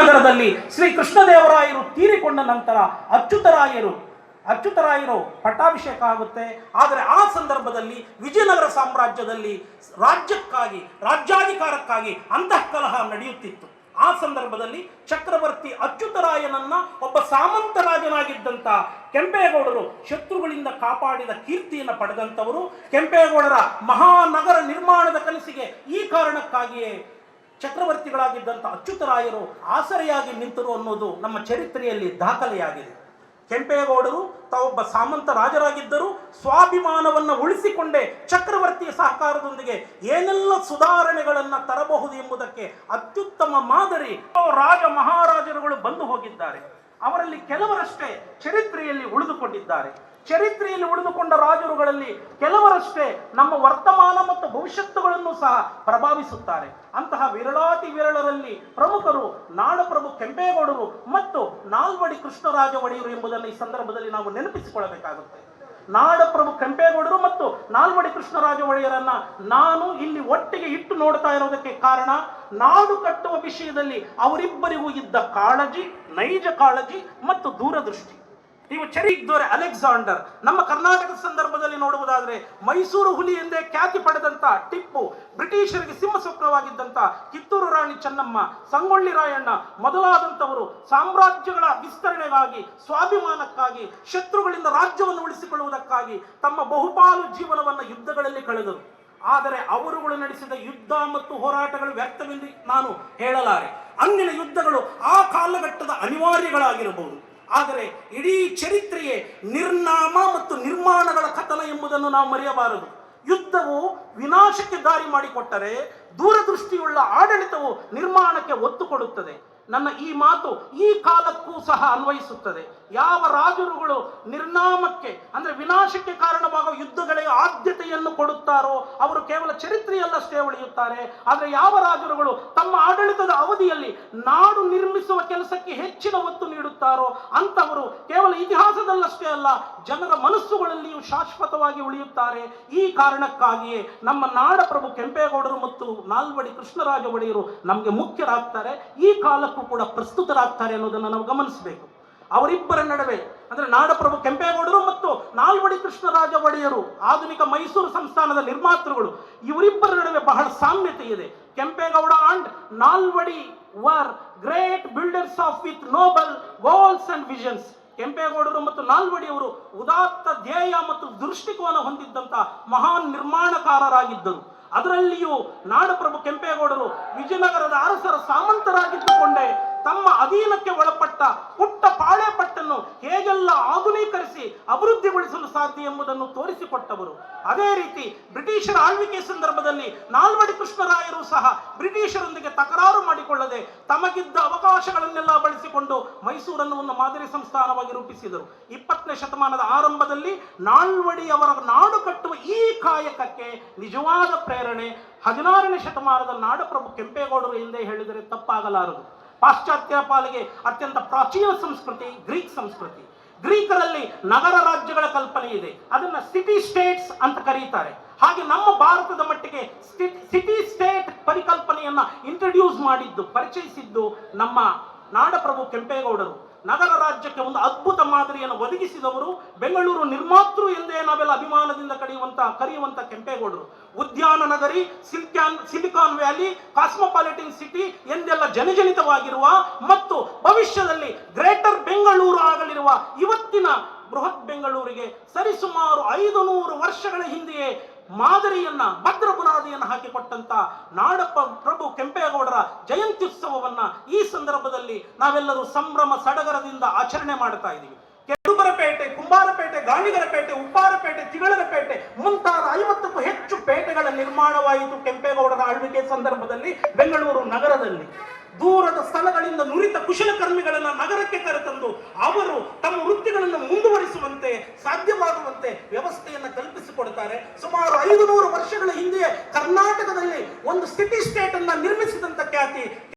ವಿಜಯನಗರದಲ್ಲಿ ಶ್ರೀ ಕೃಷ್ಣದೇವರಾಯರು ತೀರಿಕೊಂಡ ನಂತರ ಅಚ್ಯುತರಾಯರು ಅಚ್ಯುತರಾಯರು ಪಟ್ಟಾಭಿಷೇಕ ಆಗುತ್ತೆ. ಆದರೆ ಆ ಸಂದರ್ಭದಲ್ಲಿ ವಿಜಯನಗರ ಸಾಮ್ರಾಜ್ಯದಲ್ಲಿ ರಾಜ್ಯಕ್ಕಾಗಿ, ರಾಜ್ಯಾಧಿಕಾರಕ್ಕಾಗಿ ಅಂತಃಕಲಹ ನಡೆಯುತ್ತಿತ್ತು. ಆ ಸಂದರ್ಭದಲ್ಲಿ ಚಕ್ರವರ್ತಿ ಅಚ್ಯುತರಾಯನನ್ನ ಒಬ್ಬ ಸಾಮಂತ ರಾಜನಾಗಿದ್ದಂಥ ಕೆಂಪೇಗೌಡರು ಶತ್ರುಗಳಿಂದ ಕಾಪಾಡಿದ ಕೀರ್ತಿಯನ್ನು ಪಡೆದಂಥವರು. ಕೆಂಪೇಗೌಡರ ಮಹಾನಗರ ನಿರ್ಮಾಣದ ಕನಸಿಗೆ ಈ ಕಾರಣಕ್ಕಾಗಿಯೇ ಚಕ್ರವರ್ತಿಗಳಾಗಿದ್ದಂಥ ಅಚ್ಯುತರಾಯರು ಆಸರೆಯಾಗಿ ನಿಂತರು ಅನ್ನೋದು ನಮ್ಮ ಚರಿತ್ರೆಯಲ್ಲಿ ದಾಖಲೆಯಾಗಿದೆ. ಕೆಂಪೇಗೌಡರು ತಾವೊಬ್ಬ ಸಾಮಂತ ರಾಜರಾಗಿದ್ದರು ಸ್ವಾಭಿಮಾನವನ್ನು ಉಳಿಸಿಕೊಂಡೇ ಚಕ್ರವರ್ತಿಯ ಸಹಕಾರದೊಂದಿಗೆ ಏನೆಲ್ಲ ಸುಧಾರಣೆಗಳನ್ನು ತರಬಹುದು ಎಂಬುದಕ್ಕೆ ಅತ್ಯುತ್ತಮ ಮಾದರಿ. ರಾಜ ಮಹಾರಾಜರುಗಳು ಬಂದು ಹೋಗಿದ್ದಾರೆ. ಅವರಲ್ಲಿ ಕೆಲವರಷ್ಟೇ ಚರಿತ್ರೆಯಲ್ಲಿ ಉಳಿದುಕೊಂಡಿದ್ದಾರೆ. ಚರಿತ್ರೆಯಲ್ಲಿ ಉಳಿದುಕೊಂಡ ರಾಜರುಗಳಲ್ಲಿ ಕೆಲವರಷ್ಟೇ ನಮ್ಮ ವರ್ತಮಾನ ಮತ್ತು ಭವಿಷ್ಯತ್ತುಗಳನ್ನು ಸಹ ಪ್ರಭಾವಿಸುತ್ತಾರೆ. ಅಂತಹ ವಿರಳಾತಿ ವಿರಳರಲ್ಲಿ ಪ್ರಮುಖರು ನಾಡಪ್ರಭು ಕೆಂಪೇಗೌಡರು ಮತ್ತು ನಾಲ್ವಡಿ ಕೃಷ್ಣರಾಜ ಒಡೆಯರು ಎಂಬುದನ್ನು ಈ ಸಂದರ್ಭದಲ್ಲಿ ನಾವು ನೆನಪಿಸಿಕೊಳ್ಳಬೇಕಾಗುತ್ತೆ. ನಾಡಪ್ರಭು ಕೆಂಪೇಗೌಡರು ಮತ್ತು ನಾಲ್ವಡಿ ಕೃಷ್ಣರಾಜ ಒಡೆಯರನ್ನ ನಾನು ಇಲ್ಲಿ ಒಟ್ಟಿಗೆ ಇಟ್ಟು ನೋಡ್ತಾ ಇರೋದಕ್ಕೆ ಕಾರಣ, ನಾಡು ಕಟ್ಟುವ ವಿಷಯದಲ್ಲಿ ಅವರಿಬ್ಬರಿಗೂ ಇದ್ದ ಕಾಳಜಿ, ನೈಜ ಕಾಳಜಿ ಮತ್ತು ದೂರದೃಷ್ಟಿ. ನೀವು ಚರಿದ್ದೋರೆ ಅಲೆಕ್ಸಾಂಡರ್. ನಮ್ಮ ಕರ್ನಾಟಕದ ಸಂದರ್ಭದಲ್ಲಿ ನೋಡುವುದಾದರೆ ಮೈಸೂರು ಹುಲಿ ಎಂದೇ ಖ್ಯಾತಿ ಪಡೆದಂತ ಟಿಪ್ಪು, ಬ್ರಿಟಿಷರಿಗೆ ಸಿಂಹಸ್ವಪ್ನವಾಗಿದ್ದಂತ ಕಿತ್ತೂರು ರಾಣಿ ಚೆನ್ನಮ್ಮ, ಸಂಗೊಳ್ಳಿ ರಾಯಣ್ಣ ಮೊದಲಾದಂಥವರು ಸಾಮ್ರಾಜ್ಯಗಳ ವಿಸ್ತರಣೆಗಾಗಿ, ಸ್ವಾಭಿಮಾನಕ್ಕಾಗಿ, ಶತ್ರುಗಳಿಂದ ರಾಜ್ಯವನ್ನು ಉಳಿಸಿಕೊಳ್ಳುವುದಕ್ಕಾಗಿ ತಮ್ಮ ಬಹುಪಾಲು ಜೀವನವನ್ನು ಯುದ್ಧಗಳಲ್ಲಿ ಕಳೆದರು. ಆದರೆ ಅವರುಗಳು ನಡೆಸಿದ ಯುದ್ಧ ಮತ್ತು ಹೋರಾಟಗಳು ವ್ಯಕ್ತವೆಂದು ನಾನು ಹೇಳಲಾರೆ. ಅಂದಿನ ಯುದ್ಧಗಳು ಆ ಕಾಲಘಟ್ಟದ ಅನಿವಾರ್ಯಗಳಾಗಿರಬಹುದು. ಆದರೆ ಇಡೀ ಚರಿತ್ರೆಯೇ ನಿರ್ನಾಮ ಮತ್ತು ನಿರ್ಮಾಣಗಳ ಕಥನ ಎಂಬುದನ್ನು ನಾವು ಮರೆಯಬಾರದು. ಯುದ್ಧವು ವಿನಾಶಕ್ಕೆ ದಾರಿ ಮಾಡಿಕೊಟ್ಟರೆ ದೂರದೃಷ್ಟಿಯುಳ್ಳ ಆಡಳಿತವು ನಿರ್ಮಾಣಕ್ಕೆ ಒತ್ತು ಕೊಡುತ್ತದೆ ನನ್ನ ಈ ಮಾತು ಈ ಕಾಲಕ್ಕೂ ಸಹ ಅನ್ವಯಿಸುತ್ತದೆ. ಯಾವ ರಾಜರುಗಳು ನಿರ್ನಾಮಕ್ಕೆ ಅಂದ್ರೆ ವಿನಾಶಕ್ಕೆ ಕಾರಣವಾಗುವ ಯುದ್ಧಗಳಿಗೆ ಆದ್ಯತೆಯನ್ನು ಕೊಡುತ್ತಾರೋ ಅವರು ಕೇವಲ ಚರಿತ್ರೆಯಲ್ಲಷ್ಟೇ ಉಳಿಯುತ್ತಾರೆ. ಆದರೆ ಯಾವ ರಾಜರುಗಳು ತಮ್ಮ ಅವಧಿಯಲ್ಲಿ ನಾಡು ನಿರ್ಮಿಸುವ ಕೆಲಸಕ್ಕೆ ಹೆಚ್ಚಿನ ಒತ್ತು ನೀಡುತ್ತಾರೋ ಅಂತವರು ಕೇವಲ ಇತಿಹಾಸದಲ್ಲಷ್ಟೇ ಅಲ್ಲ, ಜನರ ಮನಸ್ಸುಗಳಲ್ಲಿಯೂ ಶಾಶ್ವತವಾಗಿ ಉಳಿಯುತ್ತಾರೆ. ಈ ಕಾರಣಕ್ಕಾಗಿಯೇ ನಮ್ಮ ನಾಡಪ್ರಭು ಕೆಂಪೇಗೌಡರು ಮತ್ತು ನಾಲ್ವಡಿ ಕೃಷ್ಣರಾಜ ಒಡೆಯರು ನಮಗೆ ಮುಖ್ಯರಾಗ್ತಾರೆ. ಈ ಕಾಲಕ್ಕೂ ಕೂಡ ಪ್ರಸ್ತುತರಾಗ್ತಾರೆ ಅನ್ನೋದನ್ನು ನಾವು ಗಮನಿಸಬೇಕು. ಅವರಿಬ್ಬರ ನಡುವೆ, ಅಂದ್ರೆ ನಾಡಪ್ರಭು ಕೆಂಪೇಗೌಡರು ಮತ್ತು ನಾಲ್ವಡಿ ಕೃಷ್ಣರಾಜ ಒಡೆಯರು ಆಧುನಿಕ ಮೈಸೂರು ಸಂಸ್ಥಾನದ ನಿರ್ಮಾತೃಗಳು ಬಹಳ ಸಾಮ್ಯತೆ ಇದೆ. Kempegowda and Nalvadi were great builders of with noble goals and visions ಕೆಂಪೇಗೌಡರು ಮತ್ತು ನಾಲ್ವಡಿಯವರು ಉದಾತ್ತ ಧ್ಯೇಯ ಮತ್ತು ದೃಷ್ಟಿಕೋನ ಹೊಂದಿದ್ದಂತಹ ಮಹಾನ್ ನಿರ್ಮಾಣಕಾರರಾಗಿದ್ದರು. ಅದರಲ್ಲಿಯೂ ನಾಡಪ್ರಭು ಕೆಂಪೇಗೌಡರು ವಿಜಯನಗರದ ಅರಸರ ಸಾಮಂತರಾಗಿದ್ದುಕೊಂಡೇ ತಮ್ಮ ಅಧೀನಕ್ಕೆ ಒಳಪಟ್ಟ ಪುಟ್ಟ ಪಾಳೆಪಟ್ಟನ್ನು ಹೇಗೆಲ್ಲ ಆಧುನೀಕರಿಸಿ ಅಭಿವೃದ್ಧಿಗೊಳಿಸಲು ಸಾಧ್ಯ ಎಂಬುದನ್ನು ತೋರಿಸಿಕೊಟ್ಟವರು. ಅದೇ ರೀತಿ ಬ್ರಿಟಿಷರ ಆಳ್ವಿಕೆ ಸಂದರ್ಭದಲ್ಲಿ ನಾಲ್ವಡಿ ಕೃಷ್ಣರಾಯರು ಸಹ ಬ್ರಿಟಿಷರೊಂದಿಗೆ ತಕರಾರು ಮಾಡಿಕೊಳ್ಳದೆ ತಮಗಿದ್ದ ಅವಕಾಶಗಳನ್ನೆಲ್ಲ ಬಳಸಿಕೊಂಡು ಮೈಸೂರನ್ನು ಒಂದು ಮಾದರಿ ಸಂಸ್ಥಾನವಾಗಿ ರೂಪಿಸಿದರು. ಇಪ್ಪತ್ತನೇ ಶತಮಾನದ ಆರಂಭದಲ್ಲಿ ನಾಲ್ವಡಿ ಅವರ ನಾಡು ಕಟ್ಟುವ ಈ ಕಾಯಕಕ್ಕೆ ನಿಜವಾದ ಪ್ರೇರಣೆ ಹದಿನಾರನೇ ಶತಮಾನದ ನಾಡಪ್ರಭು ಕೆಂಪೇಗೌಡರು ಎಂದೇ ಹೇಳಿದರೆ ತಪ್ಪಾಗಲಾರದು. ಪಾಶ್ಚಾತ್ಯರ ಪಾಲಿಗೆ ಅತ್ಯಂತ ಪ್ರಾಚೀನ ಸಂಸ್ಕೃತಿ, ಗ್ರೀಕ್ ಸಂಸ್ಕೃತಿ. ಗ್ರೀಕರಲ್ಲಿ ನಗರ ರಾಜ್ಯಗಳ ಕಲ್ಪನೆ ಇದೆ. ಅದನ್ನ ಸಿಟಿ ಸ್ಟೇಟ್ಸ್ ಅಂತ ಕರೀತಾರೆ. ಹಾಗೆ ನಮ್ಮ ಭಾರತದ ಮಟ್ಟಿಗೆ ಸಿಟಿ ಸ್ಟೇಟ್ ಪರಿಕಲ್ಪನೆಯನ್ನ ಇಂಟ್ರಡ್ಯೂಸ್ ಮಾಡಿದ್ದು, ಪರಿಚಯಿಸಿದ್ದು ನಮ್ಮ ನಾಡಪ್ರಭು ಕೆಂಪೇಗೌಡರು. ನಗರ ರಾಜ್ಯಕ್ಕೆ ಒಂದು ಅದ್ಭುತ ಮಾದರಿಯನ್ನು ಒದಗಿಸಿದವರು ಬೆಂಗಳೂರು ನಿರ್ಮಾತೃ ನಾವೆಲ್ಲ ಅಭಿಮಾನದಿಂದ ಕಡಿಯುವಂತ, ಕರೆಯುವಂತ ಕೆಂಪೇಗೌಡರು. ಉದ್ಯಾನ ನಗರಿ, silicon, silicon valley, cosmopolitan city ಎಂದೆಲ್ಲ ಜನಜನಿತವಾಗಿರುವ ಮತ್ತು ಭವಿಷ್ಯದಲ್ಲಿ ಗ್ರೇಟರ್ ಬೆಂಗಳೂರು ಆಗಲಿರುವ ಇವತ್ತಿನ ಬೃಹತ್ ಬೆಂಗಳೂರಿಗೆ ಸರಿಸುಮಾರು ಐದು ನೂರು ವರ್ಷಗಳ ಹಿಂದೆಯೇ ಮಾದರಿಯನ್ನ ಭದ್ರ ಬುನಾದಿಯನ್ನು ಹಾಕಿಕೊಟ್ಟಂತ ನಾಡಪ್ಪ ಪ್ರಭು ಕೆಂಪೇಗೌಡರ ಜಯಂತ್ಯುತ್ಸವವನ್ನ ಈ ಸಂದರ್ಭದಲ್ಲಿ ನಾವೆಲ್ಲರೂ ಸಂಭ್ರಮ ಸಡಗರದಿಂದ ಆಚರಣೆ ಮಾಡ್ತಾ ಇದ್ದೀವಿ. ಕೆಡುಗರಪೇಟೆ ಕುಂಬಾರಪೇಟೆ, ಗಾಣಿಗರಪೇಟೆ, ಉಪ್ಪಾರಪೇಟೆ ತಿಗಳರಪೇಟೆ ಮುಂತಾದ ಐವತ್ತಕ್ಕೂ ಹೆಚ್ಚು ಪೇಟೆಗಳ ನಿರ್ಮಾಣವಾಯಿತು ಕೆಂಪೇಗೌಡರ ಆಳ್ವಿಕೆ ಸಂದರ್ಭದಲ್ಲಿ ಬೆಂಗಳೂರು ನಗರದಲ್ಲಿ. ದೂರದ ಸ್ಥಳಗಳಿಂದ ನುರಿತ ಕುಶಲಕರ್ಮಿಗಳನ್ನ ನಗರಕ್ಕೆ ಕರೆತಂದು ಅವರು ತಮ್ಮ ವೃತ್ತಿಗಳನ್ನು ಮುಂದುವರಿಸುವಂತೆ, ಸಾಧ್ಯವಾಗುವಂತೆ ವ್ಯವಸ್ಥೆಯನ್ನು ಕಲ್ಪಿಸಿಕೊಡ್ತಾರೆ. ಸುಮಾರು ಐದು ನೂರು ವರ್ಷಗಳ ಹಿಂದೆ ಕರ್ನಾಟಕದಲ್ಲಿ ಒಂದು ಸಿಟಿ ಸ್ಟೇಟ್ ಅನ್ನ ನಿರ್ಮಿಸಿದಂತ ಖ್ಯಾತಿ